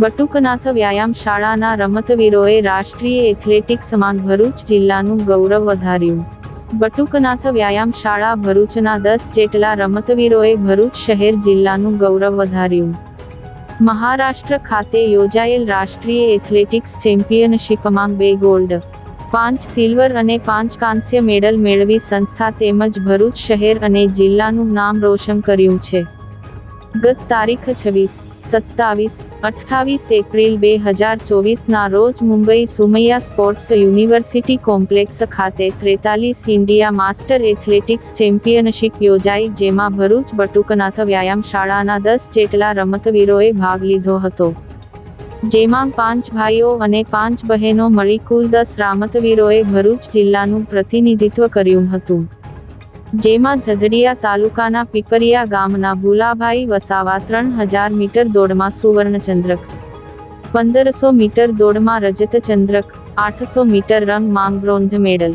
બટુકનાથ વ્યાયામ શાળાના રમતવીરોએ રાષ્ટ્રીય એથ્લેટિક્સમાં ભરૂચ જિલ્લાનું ગૌરવ વધાર્યું. બટુકનાથ વ્યાયામ શાળા ભરૂચના દસ જેટલા રમતવીરોએ ભરૂચ શહેર જિલ્લાનું ગૌરવ વધાર્યું. મહારાષ્ટ્ર ખાતે યોજાયેલ રાષ્ટ્રીય એથ્લેટિક્સ ચેમ્પિયનશિપમાં બે ગોલ્ડ, પાંચ સિલ્વર અને પાંચ કાંસ્ય મેડલ મેળવી સંસ્થા તેમજ ભરૂચ શહેર અને જિલ્લાનું નામ રોશન કર્યું છે. ગત તારીખ છવ્વીસ, સત્તાવીસ, અઠ્ઠાવીસ એપ્રિલ બે હજાર ચોવીસના રોજ Mumbai Somaiya sports university complex ખાતે ત્રેતાલીસ ઇન્ડિયા માસ્ટર એથ્લેટિક્સ ચેમ્પિયનશિપ યોજાઈ, જેમાં ભરૂચ બટુકનાથ વ્યાયામ શાળાના દસ જેટલા રમતવીરોએ ભાગ લીધો હતો. જેમાં પાંચ ભાઈઓ અને પાંચ બહેનો મળી, કુલ દસ રમતવીરોએ ભરૂચ જિલ્લાનું પ્રતિનિધિત્વ કર્યું હતું. જેમાં ઝઘડિયા તાલુકાના પીપરિયા ગામના ભુલાભાઈ વસાવા ત્રણ હજાર મીટર દોડમાં સુવર્ણચંદ્રક, પંદરસો મીટર દોડમાં રજત ચંદ્રક આઠસો મીટર રંગમાં બ્રોન્ઝ મેડલ,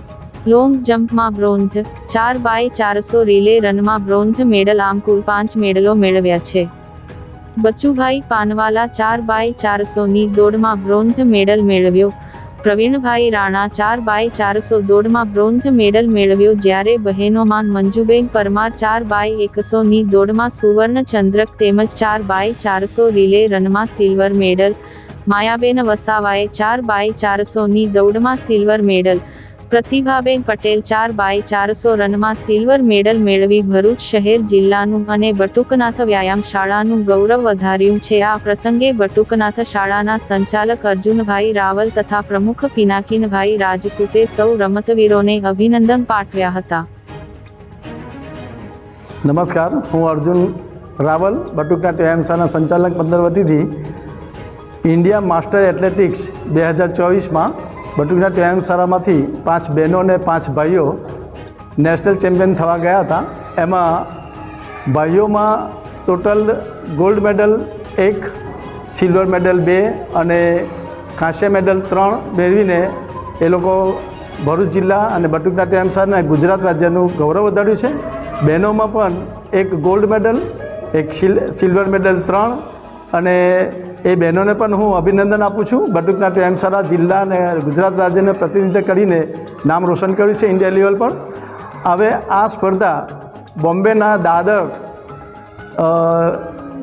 લોંગ જમ્પમાં બ્રોન્ઝ, ચાર બાય ચારસો રિલે રનમાં બ્રોન્ઝ મેડલ આમ કુલ પાંચ મેડલો મેળવ્યા છે. બચુભાઈ પાનવાલા ચાર બાય ચારસોની દોડમાં બ્રોન્ઝ મેડલ મેળવ્યો. પ્રવીણભાઈ રાણા ચાર બાય ચારસો દોડમાં બ્રોન્ઝ મેડલ મેળવ્યો જ્યારે બહેનોમાં મંજુબેન પરમાર ચાર બાય એકસોની દોડમાં સુવર્ણ ચંદ્રક તેમજ ચાર બાય ચારસો રિલે રનમાં સિલ્વર મેડલ. માયાબેન વસાવાએ ચાર બાય ચારસોની દોડમાં સિલ્વર મેડલ. પ્રતિભાબેન પટેલ ચાર બાય ચારસો રનમાં સિલ્વર મેડલ મેળવી ભરૂચ શહેર જિલ્લાનું અને બટુકનાથ વ્યાયામ શાળાનું ગૌરવ વધાર્યું છે. આ પ્રસંગે બટુકનાથ શાળાના સંચાલક અર્જુનભાઈ રાવલ તથા પ્રમુખ પિનાકીનભાઈ રાજપૂતે સૌ રમતવીરોને અભિનંદન પાઠવ્યા હતા. નમસ્કાર, હું અર્જુન રાવલ, બટુકનાથ વ્યાયામ શાળાના સંચાલક પંદર વતીથી ઇન્ડિયા માસ્ટર એથ્લેટિક્સ બે હજાર ચોવીસમાં બટુકના ટેમસારામાંથી પાંચ બહેનો અને પાંચ ભાઈઓ નેશનલ ચેમ્પિયન થવા ગયા હતા. એમાં ભાઈઓમાં ટોટલ ગોલ્ડ મેડલ એક, સિલ્વર મેડલ બે અને કાંસ્ય મેડલ ત્રણ મેળવીને એ લોકો ભરૂચ જિલ્લા અને બટુકના ટેમસાર અને ગુજરાત રાજ્યનું ગૌરવ વધાર્યું છે. બહેનોમાં પણ એક ગોલ્ડ મેડલ, એક સિલ સિલ્વર મેડલ ત્રણ અને એ બહેનોને પણ હું અભિનંદન આપું છું. બટુકના ટેમસારા જિલ્લા અને ગુજરાત રાજ્યને પ્રતિનિધિત્વ કરીને નામ રોશન કર્યું છે ઇન્ડિયા લેવલ પર. હવે આ સ્પર્ધા બોમ્બેના Dadar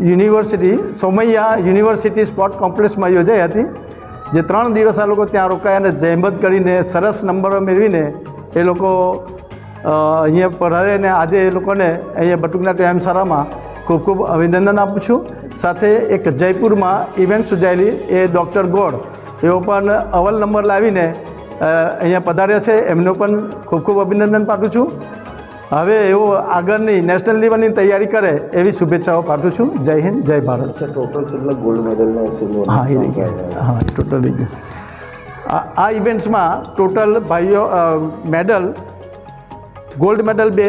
university, Somaiya university sport કોમ્પ્લેક્સમાં યોજાઈ હતી, જે ત્રણ દિવસ આ લોકો ત્યાં રોકાયા અને જહેમત કરીને સરસ નંબરો મેળવીને એ લોકો અહીંયા પઢારે અને આજે એ લોકોને અહીંયા બટુકના ટેમસારામાં ખૂબ ખૂબ અભિનંદન આપું છું. સાથે એક જયપુરમાં ઇવેન્ટ સુજાયેલી એ ડૉક્ટર ગોડ એઓ પણ અવ્વલ નંબર લાવીને અહીંયા પધાર્યા છે. એમનો પણ ખૂબ ખૂબ અભિનંદન પાઠવું છું. હવે એવો આગળની નેશનલ લેવલની તૈયારી કરે એવી શુભેચ્છાઓ પાઠવું છું. જય હિન્દ જય ભારત. ટોટલ ગોલ્ડ મેડલ હા એ હા ટોટલ આ ઇવેન્ટ્સમાં ટોટલ ભાઈઓ મેડલ ગોલ્ડ મેડલ બે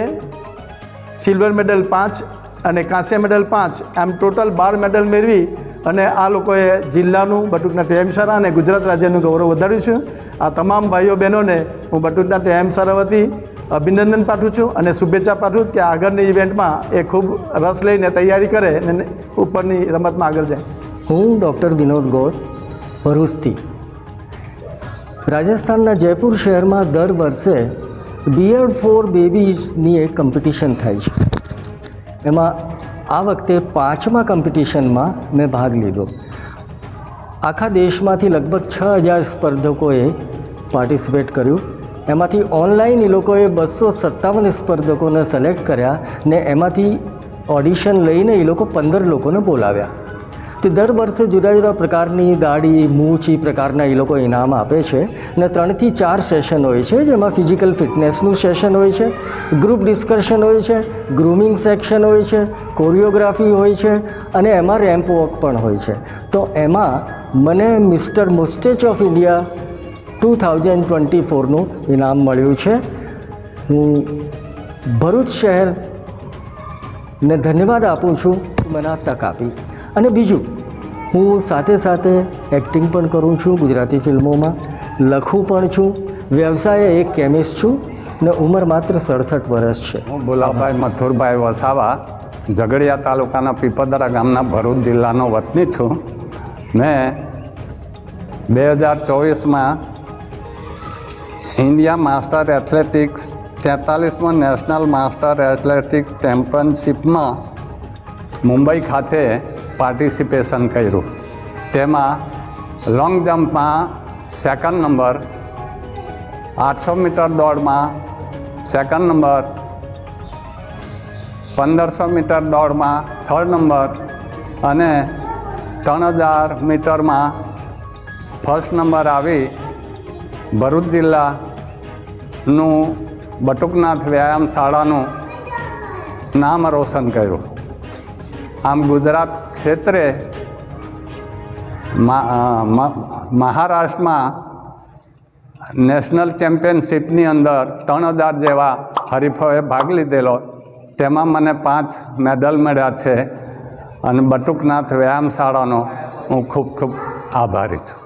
સિલ્વર મેડલ પાંચ અને કાંસ્ય મેડલ પાંચ. એમ ટોટલ બાર મેડલ મેળવી અને આ લોકોએ જિલ્લાનું બટુકના ટેમસારા અને ગુજરાત રાજ્યનું ગૌરવ વધાર્યું છે. આ તમામ ભાઈઓ બહેનોને હું બટુકના ટેમસારા વતી અભિનંદન પાઠવું છું અને શુભેચ્છા પાઠવું કે આગળની ઇવેન્ટમાં એ ખૂબ રસ લઈને તૈયારી કરે અને ઉપરની રમતમાં આગળ જાય. હું ડૉક્ટર વિનોદ ગોળ, ભરૂચથી. રાજસ્થાનના જયપુર શહેરમાં દર વર્ષે બિયર્ડ ફોર બેબીઝની એક કોમ્પિટિશન થાય છે. એમાં આ વખતે પાંચમા કોમ્પિટિશનમાં મેં ભાગ લીધો. આખા દેશમાંથી લગભગ છ હજાર સ્પર્ધકોએ પાર્ટિસિપેટ કર્યું. એમાંથી ઓનલાઈન એ લોકોએ બસો સત્તાવન સ્પર્ધકોને સિલેક્ટ કર્યા ને એમાંથી ઓડિશન લઈને એ લોકો પંદર લોકોને બોલાવ્યા. તે દર વર્ષે જુદા જુદા પ્રકારની દાઢી, મૂછ એ પ્રકારના એ લોકો ઇનામ આપે છે ને ત્રણથી ચાર સેશન હોય છે જેમાં ફિઝિકલ ફિટનેસનું સેશન હોય છે ગ્રુપ ડિસ્કશન હોય છે ગ્રૂમિંગ સેક્શન હોય છે કોરિયોગ્રાફી હોય છે અને એમાં રેમ્પ વોક પણ હોય છે. તો એમાં મને mister moustache of India two thousand twenty ફોરનું ઇનામ મળ્યું છે. હું ભરૂચ શહેર ને ધન્યવાદ આપું છું મને આ તક આપી. અને બીજું, હું સાથે સાથે એક્ટિંગ પણ કરું છું ગુજરાતી ફિલ્મોમાં, લખું પણ છું, વ્યવસાયે એક કેમિસ્ટ છું ને ઉંમર માત્ર સડસઠ વર્ષ છે. હું ભોલાભાઈ મથુરભાઈ વસાવા, ઝઘડિયા તાલુકાના પીપદરા ગામના ભરૂચ જિલ્લાનો વતની છું મેં બે હજાર ચોવીસમાં ઇન્ડિયા માસ્ટર એથ્લેટિક્સ તેતાલીસમાં નેશનલ માસ્ટર એથ્લેટિક ચેમ્પિયનશિપમાં મુંબઈ ખાતે પાર્ટિસિપેશન કર્યું. તેમાં લોંગ જમ્પમાં સેકન્ડ નંબર આઠસો મીટર દોડમાં સેકન્ડ નંબર પંદરસો મીટર દોડમાં થર્ડ નંબર અને ત્રણ હજાર મીટરમાં ફર્સ્ટ નંબર આવી ભરૂચ જિલ્લાનું બટુકનાથ વ્યાયામ શાળાનું નામ રોશન કર્યું. આમ ગુજરાત ક્ષેત્રે મહારાષ્ટ્રમાં નેશનલ ચેમ્પિયનશિપની અંદર ત્રણ હજાર જેવા હરીફોએ ભાગ લીધેલો. તેમાં મને પાંચ મેડલ મળ્યા છે અને બટુકનાથ વ્યાયામશાળાનો હું ખૂબ ખૂબ આભારી છું.